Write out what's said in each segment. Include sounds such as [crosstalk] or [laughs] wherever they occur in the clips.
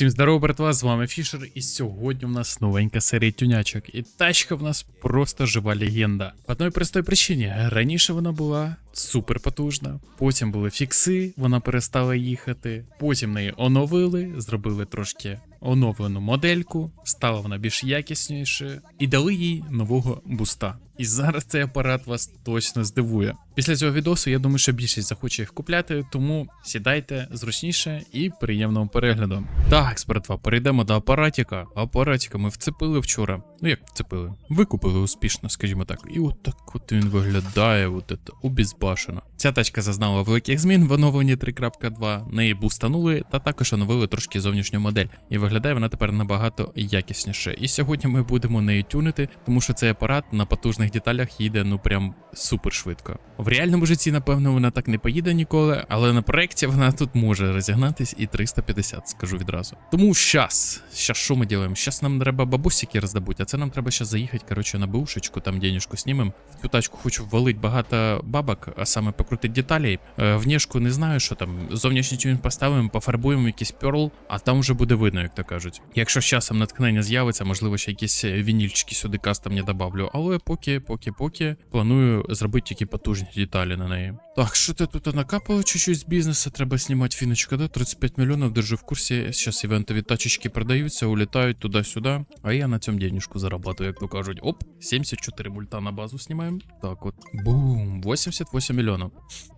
Всім здорово, братва, з вами Фішер, і сьогодні в нас новенька серія тюнячок. І тачка в нас просто жива легенда. По одної простої причині. Раніше вона була супер потужна, потім були фікси, вона перестала їхати. Потім неї оновили, зробили трошки оновлену модельку, стала вона більш якіснішою і дали їй нового буста. І зараз цей апарат вас точно здивує. Після цього відосу я думаю, що більшість захоче їх купляти, тому сідайте зручніше і приємного перегляду. Так, братва, перейдемо до апаратіка. Апаратіка ми вцепили вчора. Ну як вцепили? Викупили успішно, скажімо так. І от так от він виглядає, от це обізбашено. Ця тачка зазнала великих змін в оновленні 3.2, неї бустанули та також оновили трошки зовнішню модель. І виглядає вона тепер набагато якісніше. І сьогодні ми будемо нею тюнити, тому що цей апарат на потужних деталях їде ну прям супер швидко. В реальному житті, напевно, вона так не поїде ніколи, але на проєкті вона тут може розігнатись і 350, скажу відразу. Тому щас, щас що ми робимо? Щас нам треба бабусики роздобути, а це нам треба ще заїхати, коротше, на бушечку, там денежку знімемо. В цю тачку хочу ввалити багато бабок, а саме покрутити деталі. Е, внешку не знаю, що там. Зовнішній тюнінг поставимо, пофарбуємо якийсь перл, а там вже буде видно, як то кажуть. Якщо з часом натхнення з'явиться, можливо, ще якісь вінільчики сюди кастомні добавлю. Але поки, поки, поки планую зробити тільки потужні деталі на неї. Так, що ти тут накапало чуть-чуть з бізнесу, треба знімати фіночку, да? 35 мільйонів, держу в курсі. Зараз івентові тачечки продаються, улітають туди-сюди. А я на цьому денежку зарабатываю, як то кажуть. Оп, 74 мульта на базу знімаємо. Так от. Бум, 88 мільйонів.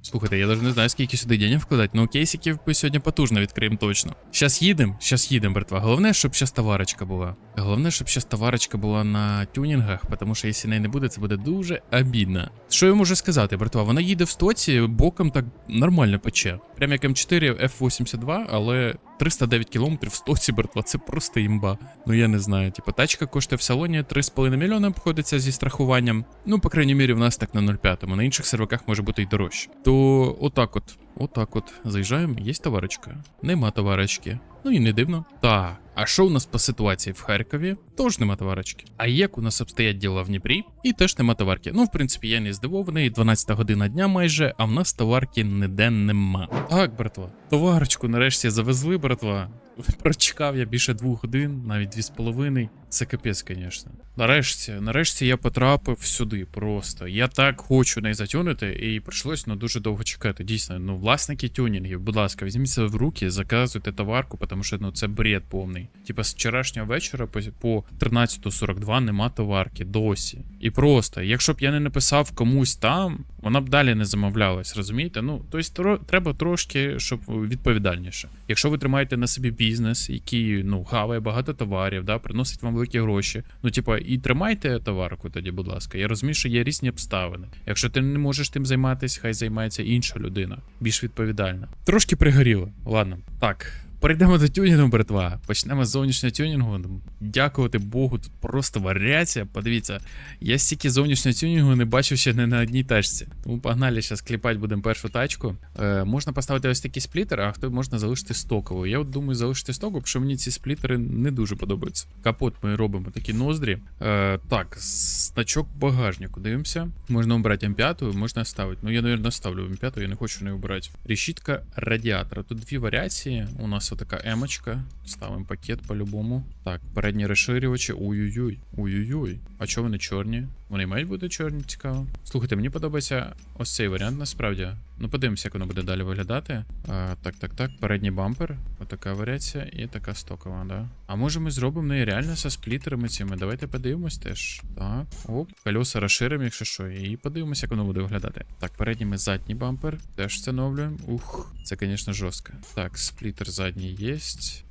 Слухайте, я навіть не знаю, скільки сюди денег вкладати, але кейсиків ми сьогодні потужно відкриємо точно. Щас їдемо, щас їдемо, братва. Головне, щоб щас товарочка була. Головне, щоб щас товарочка була на тюнінгах, тому що якщо неї не буде, це буде дуже обідно. Що я можу сказати, братва? Вона їде в стоці, боком так нормально пече. Прям як М4 F82, але 309 км в стоці, братва, це просто імба. Ну я не знаю. Типа тачка коштує в салоні 3,5 мільйона обходиться зі страхуванням. Ну, по крайній мірі, в нас так на 0,5, на інших серваках може бути й дорожче. То отак от, отак от. Заїжджаємо, є товарочка. Нема товарочки. Ну і не дивно. Так, а що у нас по ситуації в Харкові? Тож нема товарочки. А як у нас обстоять діла в Дніпрі? І теж нема товарки. Ну, в принципі, я не здивований, 12 година дня майже, а в нас товарки ніде нема. Так, братва, товарочку нарешті завезли, братва. [laughs] Прочекав я більше двох годин, навіть дві з половиною. Це капець, звісно. Нарешті, нарешті я потрапив сюди просто. Я так хочу не затюнити, і прийшлось ну, дуже довго чекати. Дійсно, ну, власники тюнінгів, будь ласка, візьміться в руки, заказуйте товарку, тому що ну, це бред повний. Типа з вчорашнього вечора по, по 13.42 нема товарки досі. І просто, якщо б я не написав комусь там, вона б далі не замовлялась, розумієте? Ну, тобто треба трошки, щоб відповідальніше. Якщо ви тримаєте на собі бізнес, який ну, хаває багато товарів, да, приносить вам великі гроші. Ну, типа, і тримайте товарку тоді, будь ласка. Я розумію, що є різні обставини. Якщо ти не можеш тим займатися, хай займається інша людина, більш відповідальна. Трошки пригоріло. Ладно, так. Перейдемо до тюнінгу, братва. Почнемо з зовнішнього тюнінгу. Дякувати Богу, тут просто варіація. Подивіться, я стільки зовнішнього тюнінгу не бачив ще не на одній тачці. Тому погнали, зараз кліпати будемо першу тачку. Е, можна поставити ось такі сплітери, а хто можна залишити стокову. Я от думаю, залишити стокову, тому що мені ці сплітери не дуже подобаються. Капот ми робимо такі ноздрі. Е, так, значок багажнику. Дивимося. Можна обрати М5, можна ставити. Ну, я, мабуть, ставлю М5, я не хочу не обрати. Решітка радіатора. Тут дві варіації. У нас така емочка. Ставимо пакет по-любому. Так, передні розширювачі. Ой-ой-ой. Ой-ой-ой. А чого вони чорні? Вони мають бути чорні, цікаво. Слухайте, мені подобається ось цей варіант насправді. Ну, подивимося, як воно буде далі виглядати. А, Так, так, так. Передній бампер. Отака варіація і така стокова, да. А може ми зробимо неї реально зі сплітерами цими. Давайте подивимось теж. Так. Оп, колеса розширимо, якщо що. І подивимося, як воно буде виглядати. Так, передній ми задній бампер. Теж встановлюємо. Ух, це, звісно, жорстко. Так, сплітер задній є.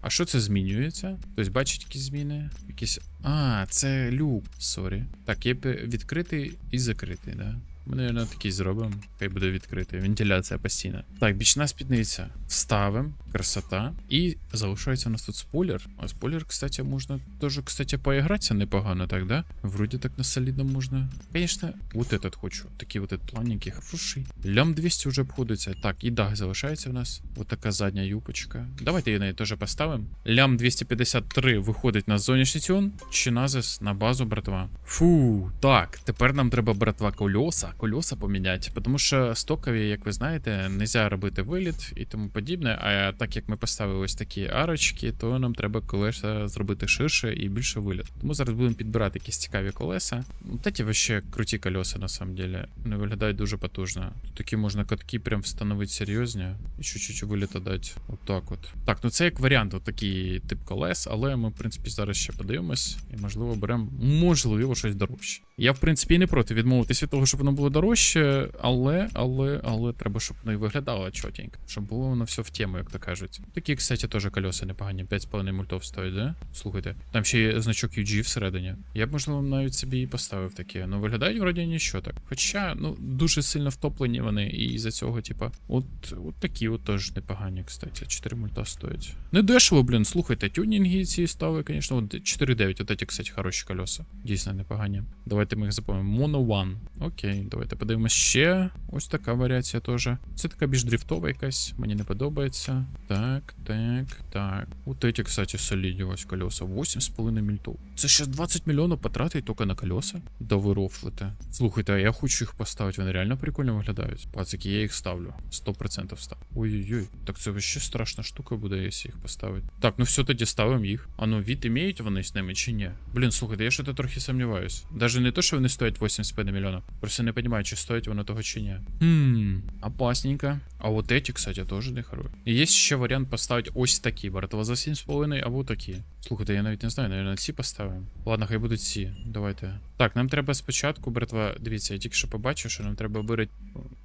А що це змінюється? Хтось бачить якісь зміни? Якісь. А, це люк. Сорі. Так, є відкритий і закритий, да? Ми, наверное, такий зробимо. Хай буде відкритий. Вентиляція постійна. Так, бічна спідниця. Вставимо. Красота. І залишається у нас тут спойлер. А спойлер, кстати, можна теж, кстати, поігратися непогано, так, да? Вроді так на солідно можна. Конечно, вот этот хочу. Такі вот этот плавненький, хороший. Лям 200 вже обходиться. Так, і дах залишається у нас. Вот така задня юпочка. Давайте її на неї теж поставимо. Лям 253 виходить на зовнішній тюн. Чиназис на базу, братва. Фу, так, тепер нам треба, братва, кольоса. Кольоса поміняти, тому що стокові, як ви знаєте, не можна робити виліт і тому подібне. А так як ми поставили ось такі арочки, то нам треба колеса зробити ширше і більше виліт. Тому зараз будемо підбирати якісь цікаві колеса. Та ті вообще круті колеса, на самом деле. Вони виглядають дуже потужно. Тут такі можна катки прям встановити серйозні і чуть-чуть виліта дати. Отак от. Так, ну це як варіант, от такий тип колес, але ми, в принципі, зараз ще подивимось і, можливо, беремо, можливо, щось дорожче. Я, в принципі, і не проти відмовитись від того, щоб воно було дорожче, але, але, але треба, щоб воно і виглядало чотенько, щоб було воно все в тему, як то кажуть. Такі, кстати, теж колеса непогані, 5,5 мультов стоять, да? Слухайте, там ще є значок UG всередині. Я б, можливо, навіть собі і поставив таке. Ну, виглядають вроді нічого так. Хоча, ну, дуже сильно втоплені вони, і за цього, типа, от, от такі от теж непогані, кстати. 4 мульта стоять. Не дешево, блін, слухайте, тюнінги ці ставили, звісно, от 4,9, от ці, кстати, хороші колеса. Дійсно непогані. Давайте ми їх запам'ятаємо. Mono One. Окей, давайте подивимось ще. Ось така варіація теж. Це така більш дріфтова якась, мені не подобається. Так, так, так. Вот эти, кстати, солідні ось колеса. 8,5 мільтов. Це ще 20 мільйонів потратить тільки на колеса? Да ви рофлите. Слухайте, а я хочу їх поставити, вони реально прикольно виглядають. Пацики, я їх ставлю. 100% став. Ой-ой-ой. Так це вообще страшна штука буде, якщо їх поставити. Так, ну все, тоді ставимо їх. А ну, від імеють вони з ними чи ні? Блін, слухайте, я що-то трохи сумніваюсь. Даже не то, Що вони стоять 8,5 мільйонів. Просто не розумію, чи стоять воно того чи ні. Хм, опасненько. А вот эти, кстати, тоже не хорошие. І є ще варіант поставити ось такі, братва, за 7,5 або такі. Слухайте, я навіть не знаю, наверное, ці поставимо. Ладно, хай будуть ці. Давайте. Так, нам треба спочатку, братва, дивіться, я тільки що побачив, що нам треба вирі...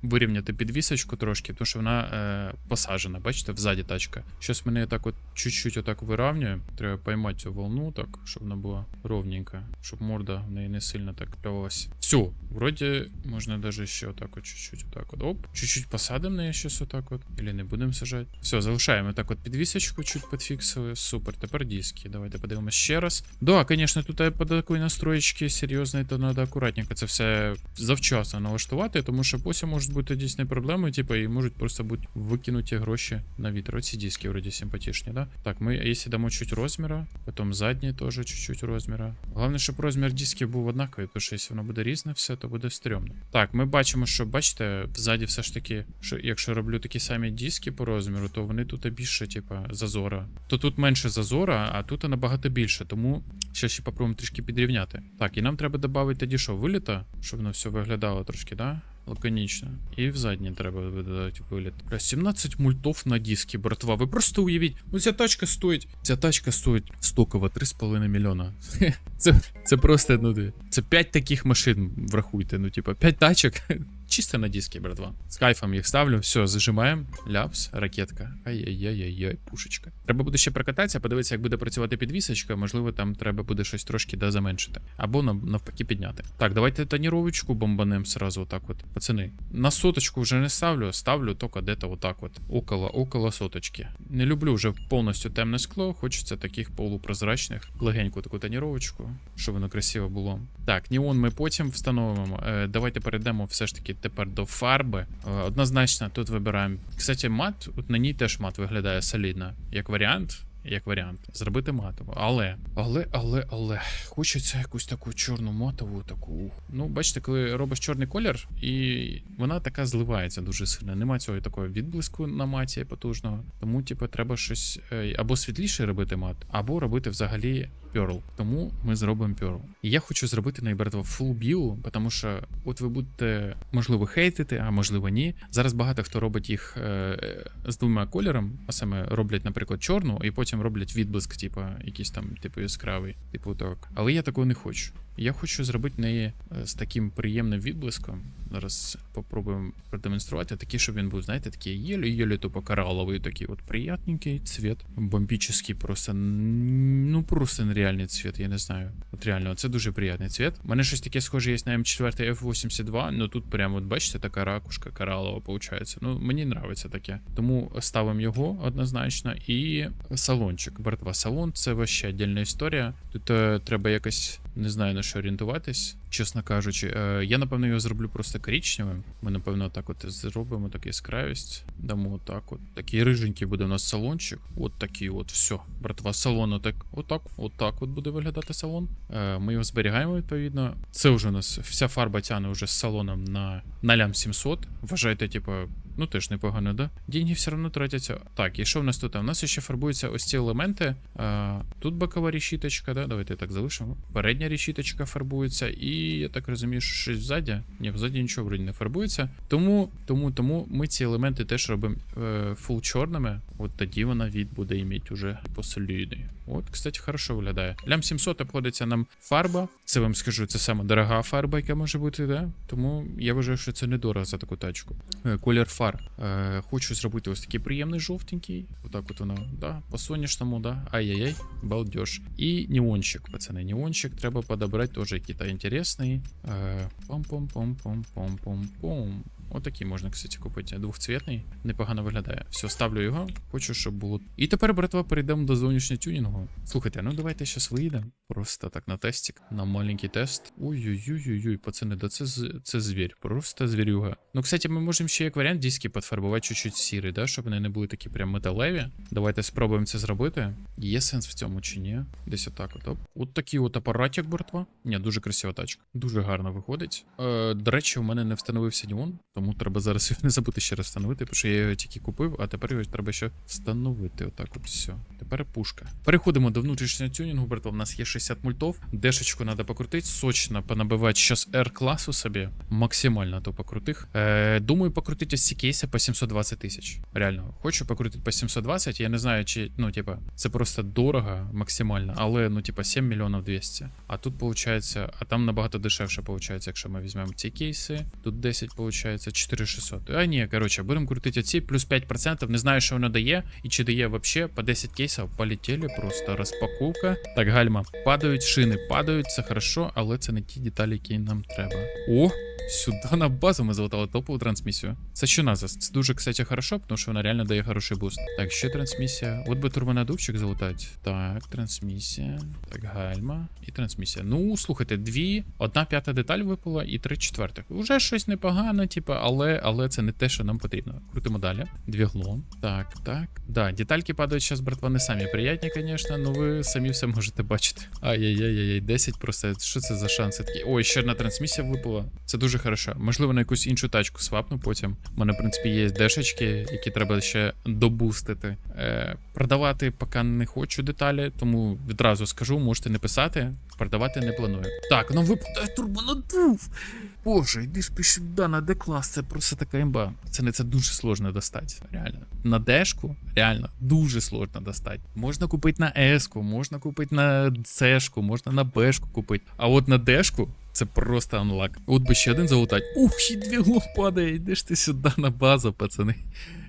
вирівняти підвісочку трошки, тому що вона е, посажена, бачите, взаді тачка. Щось мене так от чуть-чуть отак виравнює. Треба поймати цю волну так, щоб вона була ровненька, щоб морда в неї не сильно так плювалась. Все, вроді можна даже ще отак от чуть-чуть отак от. Оп, чуть-чуть посадимо неї щось отак от. Или не будемо сажати. Все, залишаємо так от підвісочку, чуть підфіксили. Супер, тепер диски. Давайте подивимось ще раз. Да, звісно, тут по такої настроєчки серйозної, то треба акуратненько це все завчасно налаштувати, тому що потім можуть бути дійсні проблеми, типу, і можуть просто бути викинуті гроші на вітер. Оці диски вроді симпатичні, да? Так, ми, якщо дамо чуть розміра, потім задні теж чуть-чуть розміра. Головне, щоб розмір дисків був однаковий, тому що якщо воно буде різне все, то буде стрьомно. Так, ми бачимо, що бачите, ззаді все ж таки, що якщо роблю такі самі диски по розміру, то вони тут більше, типа, зазора. То тут менше зазора, а тут набагато більше, тому ще ще попробуємо трішки підрівняти. Так, і нам треба додати тоді що, виліта, щоб воно все виглядало трошки, да? Лаконічно. І в задній треба додати виліт. 17 мультов на диски, братва. Ви просто уявіть. Ну ця тачка стоїть. Ця тачка стоїть стоково 3,5 мільйона. [laughs] Це, це просто, ну, це 5 таких машин, врахуйте. Ну, типа, 5 тачок. Чисто на диски, братва. З кайфом їх ставлю. Все, зажимаємо. Ляпс, ракетка. Ай-яй-яй-яй, пушечка. Треба буде ще прокататися, подивитися, як буде працювати підвісочка. Можливо, там треба буде щось трошки да заменшити. Або навпаки підняти. Так, давайте тоніровочку бомбанем сразу отак от. Пацани, на соточку вже не ставлю, ставлю тільки де-то отак от. Около, около соточки. Не люблю вже повністю темне скло, хочеться таких полупрозрачних. Легеньку таку тоніровочку, щоб воно красиво було. Так, неон ми потім встановимо. Е, давайте перейдемо все ж таки тепер до фарби. Е, однозначно тут вибираємо. Кстати, мат, от на ній теж мат виглядає солідно. Як варіант. Як варіант, зробити матову. Але, але, але, але, хочеться якусь таку чорну матову, таку. Ну, бачите, коли робиш чорний колір, і вона така зливається дуже сильно. Нема цього такого відблиску на маті потужного. Тому, типу, треба щось е, або світліше робити мат, або робити взагалі Pearl. Тому ми зробимо Pearl. І я хочу зробити найбертво full білу, тому що от ви будете, можливо, хейтити, а можливо ні. Зараз багато хто робить їх е, е, з двома кольорами, а саме роблять, наприклад, чорну, і потім роблять відблиск, типу, якийсь там, типу, яскравий, типу так. Але я такого не хочу. Я хочу зробити неї е, з таким приємним відблиском. Зараз попробуємо продемонструвати. Такий, щоб він був, знаєте, такий єлі-єлі тупо кораловий, такий от приятненький цвет. Бомбічний просто. Ну просто нереальний цвет, я не знаю. От реально, це дуже приємний цвет. У мене щось таке схоже є на М4 F82, ну тут прямо, от бачите, така ракушка коралова виходить. Ну, мені нравиться таке. Тому ставимо його однозначно. І салончик. Братва, салон це вообще отдельна історія. Тут е, треба якось Не знаю на що орієнтуватись, чесно кажучи. Е, я напевно його зроблю просто коричневим. Ми, напевно, так от зробимо так яскравість. Дамо отак от. Такий риженький буде у нас салончик. От такий от, все. Братва, салон отак, отак, отак от буде виглядати салон. Е, ми його зберігаємо відповідно. Це вже у нас вся фарба тяне вже з салоном на, на лям 700. Вважайте, типу, Ну, теж непогано, да? Деньги все одно тратяться. Так, і що в нас тут? У нас ще фарбуються ось ці елементи. А, тут бокова решіточка, да? Давайте так залишимо. Передня решіточка фарбується, і я так розумію, що щось ззаді. Ні, взаді нічого вроді не фарбується. Тому, тому, тому ми ці елементи теж робимо е, фул чорними. От тоді вона від буде іметь уже посолідний. От, кстати, хорошо виглядає. Лям 700 обходиться нам фарба. Це вам скажу, це саме дорога фарба, яка може бути, да? Тому я вважаю, що це недорого за таку тачку. Е, Колір фар. Е, хочу зробити ось такий приємний жовтенький. Отак от воно, да, по сонячному, да. Ай-яй-яй, балдеж. І неончик, пацани. Неончик треба подобрати теж який-то інтересний. Е, Пом-пом-пом-пом-пом-пом-пом. Отакий можна, кстати, купити. Двохцвітний. Непогано виглядає. Все, ставлю його. Хочу, щоб було. І тепер, братва, перейдемо до зовнішнього тюнінгу. Слухайте, ну давайте зараз виїдемо. Просто так на тестик. На маленький тест. Ой-ой-ой-ой, пацани, да це, це звір. Просто звірюга. Ну, кстати, ми можемо ще як варіант диски підфарбувати чуть-чуть сірий, да, щоб вони не були такі прям металеві. Давайте спробуємо це зробити. Є сенс в цьому чи ні? Десь отак от. Оп. От такий от апаратик, братва. Ні, дуже красива тачка. Дуже гарно виходить. Е, до речі, у мене не встановився Неон, тому треба зараз його не забути ще раз встановити, тому що я його тільки купив, а тепер його треба ще встановити. Отак от все. Тепер пушка. Переходимо до внутрішнього тюнінгу, братва. У нас є 60 мультов. Дешечку треба покрутити, сочно понабивати зараз R-класу собі. Максимально то покрутих. Е, думаю, покрутити ці кейси по 720 тисяч. Реально, хочу покрутити по 720. Я не знаю, чи ну, типа, це просто дорого максимально, але ну, типа, 7 мільйонів 200. А тут виходить, а там набагато дешевше виходить, якщо ми візьмемо ці кейси. Тут 10 виходить 4600. А ні, коротше, будемо крутити ці плюс 5%. Не знаю, що воно дає, і чи дає вообще по 10 кейсів. Полетіли, просто розпаковка. Так, гальма. Падають, шини падають, це хорошо, але це не ті деталі, які нам треба. О! Сюди на базу ми залутали топову трансмісію. Це що назас? Це дуже, кстати, хорошо, тому що вона реально дає хороший буст. Так, ще трансмісія. От би турбонадувчик залутати. Так, трансмісія. Так, гальма і трансмісія. Ну, слухайте, дві, одна п'ята деталь випала і три четвертих. Уже щось непогано, типу, але, але це не те, що нам потрібно. Крутимо далі. Двігло. Так, так. Да, детальки падають зараз, братва, не самі приятні, звісно, але ви самі все можете бачити. Ай-яй-яй-яй, 10 просто. Що це за шанси такі? Ой, ще одна трансмісія випала. Це дуже хорошо. Можливо, на якусь іншу тачку свапну потім. У мене, в принципі, є дешечки, які треба ще добустити. Е, продавати поки не хочу деталі, тому відразу скажу, можете не писати. Продавати не планую. Так, ну випадає турбонадув. Боже, йди ж сюди на Д-клас, це просто така імба. Це не це дуже сложно достати. Реально. На Дешку реально дуже сложно достати. Можна купити на С-ку, можна купити на С-шку, можна на Б-шку купити. А от на Дешку це просто анлак. От би ще один залутать. Ух, ще дві падає, йди ж ти сюди на базу, пацани.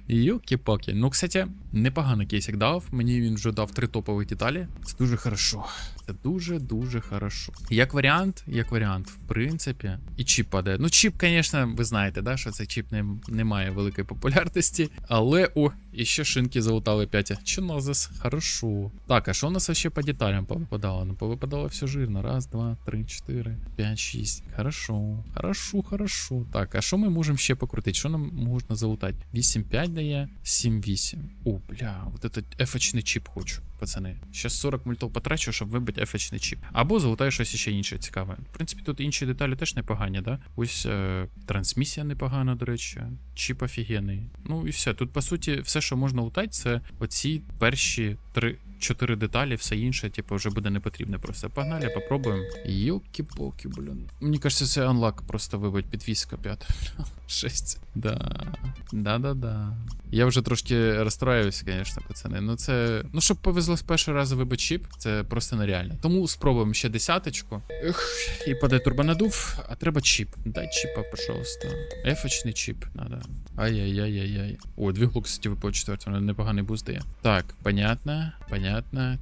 Йоки-паки. Ну, кстати, непоганий кейсик дав. Мені він вже дав три топові деталі. Це дуже хорошо. Це дуже-дуже хорошо. Як варіант, як варіант, в принципі, і чіп падає. Ну, чіп, звісно, ви знаєте, да, що цей чіп не, не має великої популярності. Але о, і ще шинки залутали 5. Чинозис, хорошо. Так, а що у нас ще по деталям повипадало? Ну, повипадало все жирно. Раз, два, три, чотири, п'ять, шість. Хорошо. Хорошо, хорошо. Так, а що ми можемо ще покрутити? Що нам можна залутати? 8-5 дає, 7-8. О, бля, от этот ефочний чіп хочу, пацани. Ще 40 мультов потрачу, щоб вибити ефочний чіп. Або залутаю щось ще інше цікаве. В принципі, тут інші деталі теж непогані, да? Ось е, трансмісія непогана, до речі. Чіп офігенний. Ну і все. Тут, по суті, все, що можна лутати, це оці перші три. Чотири деталі, все інше, типу, вже буде не потрібне. Просто погнали, попробуємо. Йоки-поки, блін. Мені кажеться, це анлак просто вибить підвіска п'ята. [laughs] Шесть. Да. Да-да-да. Я вже трошки розстроююся, звісно, пацани. Ну це. Ну, щоб повезло з першого разу вибити чіп, це просто нереально. Тому спробуємо ще десяточку. Ех, і паде турбонадув, а треба чіп. Дай чіпа, пожалуйста. Ефочний чіп, надо. Ай-яй-яй-яй-яй. О, дві глук, кстати, випав четвертий, непоганий буст дає. Так, понятно, понятно.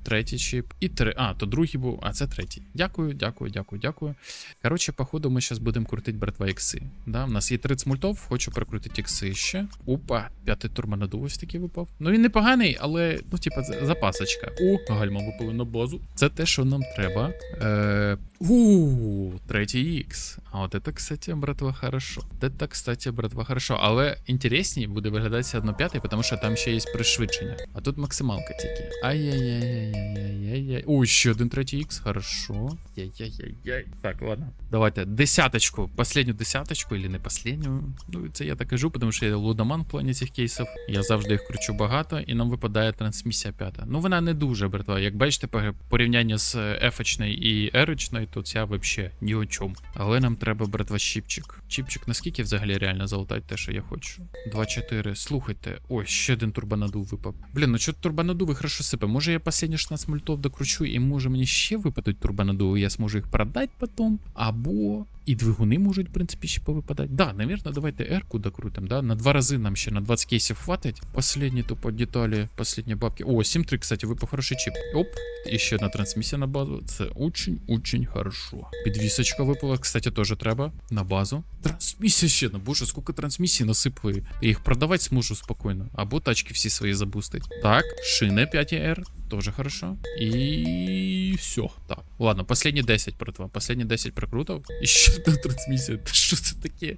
Третій чіп. І три. А, то другий був, а це третій. Дякую, дякую, дякую, дякую. Коротше, походу, ми зараз будемо крутити братва ікси. Да, у нас є 30 мультов, хочу прокрутити ікси ще. Опа, п'ятий турбонадув ось такий випав. Ну він непоганий, але, ну, типа, запасочка. О, гальма випали на базу. Це те, що нам треба. Е, У, третій X. А от это, кстати, братва, хорошо. Это, кстати, братва, хорошо. Але інтересніше буде виглядати все одно п'ятий, тому що там ще є пришвидшення. А тут максималка тільки. Ай-яй-яй-яй-яй-яй-яй. О, ще один третій X, хорошо. Яй-яй-яй-яй. Так, ладно. Давайте десяточку, последню десяточку, или не последню. Ну, це я так кажу, тому що я лудоман в плані цих кейсів. Я завжди їх кручу багато, і нам випадає трансмісія п'ята. Ну, вона не дуже, братва. Як бачите, по порівнянні з F-очною і R-очною, то ця вообще ні о чому. Але нам треба, братва, чіпчик. Чіпчик, наскільки взагалі реально залутати те, що я хочу? 2-4. Слухайте. Ой, ще один турбонадув випав. Блін, ну що турбонадуви хорошо сипе. Може я последні 16 мультов докручу, і може мені ще випадуть турбонадуви, я зможу їх продати потім. Або. І двигуни можуть, в принципі, ще повипадати. Да, навірно, давайте R-ку докрутим, да? На два рази нам ще на 20 кейсів хватить. Последні тупо деталі, последні бабки. О, 7-3, кстати, випав хороший чіп. Оп, і ще одна трансмісія на базу. Це очень-очень хорошо. Підвісочка випала, кстати, теж треба. На базу. Трансмісія ще, ну боже, скільки трансмісій насипали. Я їх продавати зможу спокійно. Або тачки всі свої запустить. Так, шини 5R. Тоже хорошо. І все. Так. Ладно, последні 10 братва. Последні 10 прокрутов. І ще одна трансмісія. Та що це таке?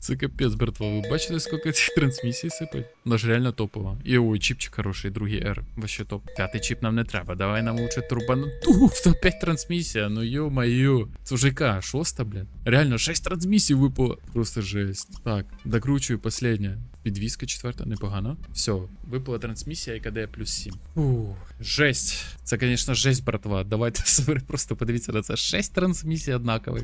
Це капець, братва. Ви бачите, скільки цих трансмісій сипать? Вона ж реально топова. І ой, чіпчик хороший, другий R. Вообще топ. П'ятий чіп нам не треба. Давай нам лучше турбанату. Опять трансмісія. Ну йо-моє. Це вже яка? Шоста, блін. Реально, 6 трансмісій випало. Просто жесть. Так, докручую последнє. Підвізка четверта, непогано. Все, випала трансмісія, яка дає плюс 7. Ух, жесть. Це, звісно, жесть, братва. Давайте [laughs] просто подивіться на це. Шесть трансмісій однакових.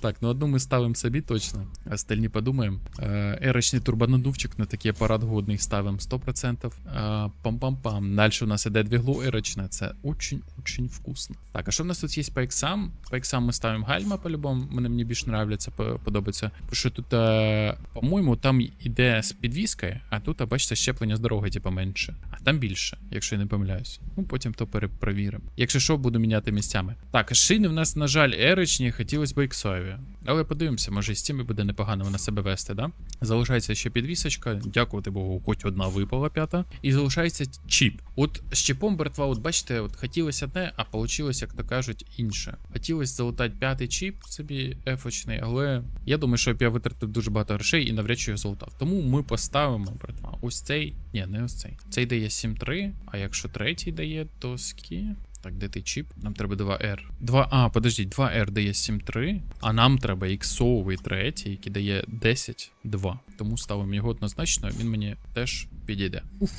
Так, ну одну ми ставимо собі точно. Остальні подумаємо. Е, Ерочний турбонадувчик на такий апарат годний ставимо 100%. Е, Пам-пам-пам. Далі у нас іде двігло ерочне. Це очень-очень вкусно. Так, а що в нас тут є по іксам? По іксам ми ставимо гальма по-любому. Мене мені більше нравляться, подобається. Тому що тут, е, по-моєму, там іде з підвіскою, а тут, бачите, щеплення з дороги, типу, менше. А там більше, якщо я не помиляюсь. Ну, потім то перепровіримо. Якщо що, буду міняти місцями. Так, шини в нас, на жаль, ерочні, хотілося б іксові. Але подивимося, може і з цими буде непогано вона себе вести, да? Залишається ще підвісочка. Дякувати Богу, хоч одна випала п'ята. І залишається чіп. От з чіпом, братва, от бачите, от хотілося одне, а вийшло, як то кажуть, інше. Хотілося залутати п'ятий чіп собі ефочний, але я думаю, що я витратив дуже багато грошей і навряд чи його залутав. Тому ми поставимо, братва, ось цей. Ні, не ось цей. Цей дає 7-3, а якщо третій дає, то скільки? Так, де ти чіп? Нам треба 2R. 2. А, подождіть, 2R дає 7-3, а нам треба іксовий третій, який дає 10-2. Тому ставимо його однозначно, він мені теж підійде. Уф.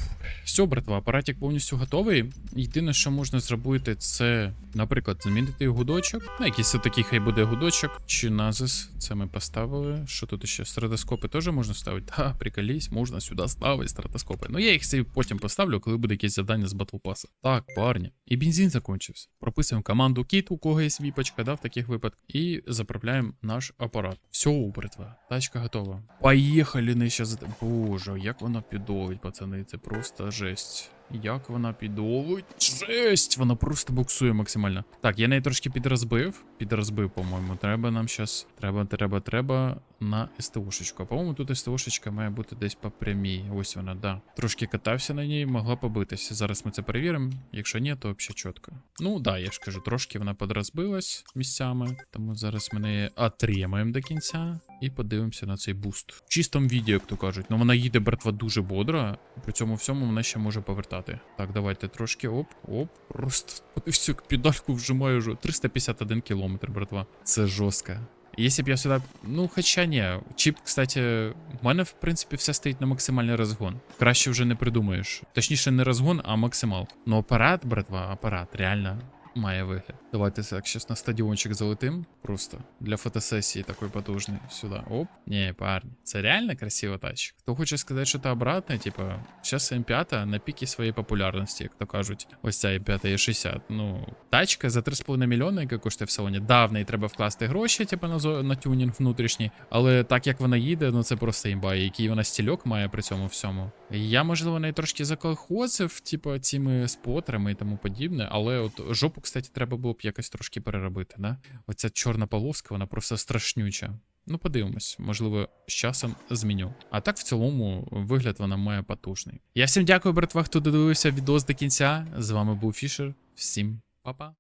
Все, братва, апаратик повністю готовий. Єдине, що можна зробити, це, наприклад, змінити гудочок. Ну, якийсь такий хай буде гудочок. Чи назис. Це ми поставили. Що тут ще? Стратоскопи теж можна ставити? Та, приколісь, можна сюди ставити стратоскопи. Ну я їх собі потім поставлю, коли буде якесь завдання з Pass. Так, парні. І бензин закінчився. Прописуємо команду кіт, у кого є віпочка, да, в таких випадках. І заправляємо наш апарат. Все, братва, тачка готова. Поїхали не ще за. Боже, як вона підолить, пацани, це просто жесть. Як вона підолить? Жесть! Вона просто буксує максимально. Так, я неї трошки підрозбив. Підрозбив, по-моєму. Треба нам щас. Треба, треба, треба на СТОшечку. А по-моєму, тут СТОшечка має бути десь по прямій. Ось вона, да. Трошки катався на ній, могла побитися. Зараз ми це перевіримо. Якщо ні, то взагалі чітко. Ну да, я ж кажу, трошки вона подрозбилась місцями. Тому зараз ми неї отримаємо до кінця. І подивимося на цей буст. В чистому віді, як то кажуть. Ну вона їде, братва, дуже бодро. При цьому всьому вона ще може повертати. Так, давайте трошки. Оп, оп. Просто всю педальку вжимаю вже. 351 кілометр, братва. Це жорстко. Якщо б я сюди. Ну, хоча ні. Чіп, кстати, в мене, в принципі, все стоїть на максимальний розгон. Краще вже не придумаєш. Точніше, не розгон, а максимал. Ну, апарат, братва, апарат, реально. Має вигляд. Давайте так, зараз на стадіончик залетим. Просто для фотосесії такої потужний. Сюди. Оп. Ні, парні. Це реально красива тачка. Хто хоче сказати, що це обратне, типа, зараз М5 на пікі своєї популярності, як то кажуть. Ось ця М5 є 60. Ну, тачка за 3,5 мільйони, яка коштує в салоні. Да, в треба вкласти гроші, типу, на, на тюнінг внутрішній. Але так як вона їде, ну це просто імба. Який вона стільок має при цьому всьому. Я, можливо, неї трошки заколхозив, типу, цими спотерами і тому подібне, але от жопу, кстати, треба було б якось трошки переробити, да? Оця чорна полоска, вона просто страшнюча. Ну, подивимось, можливо, з часом зміню. А так, в цілому, вигляд вона має потужний. Я всім дякую, братва, хто додивився відос до кінця. З вами був Фішер. Всім па-па.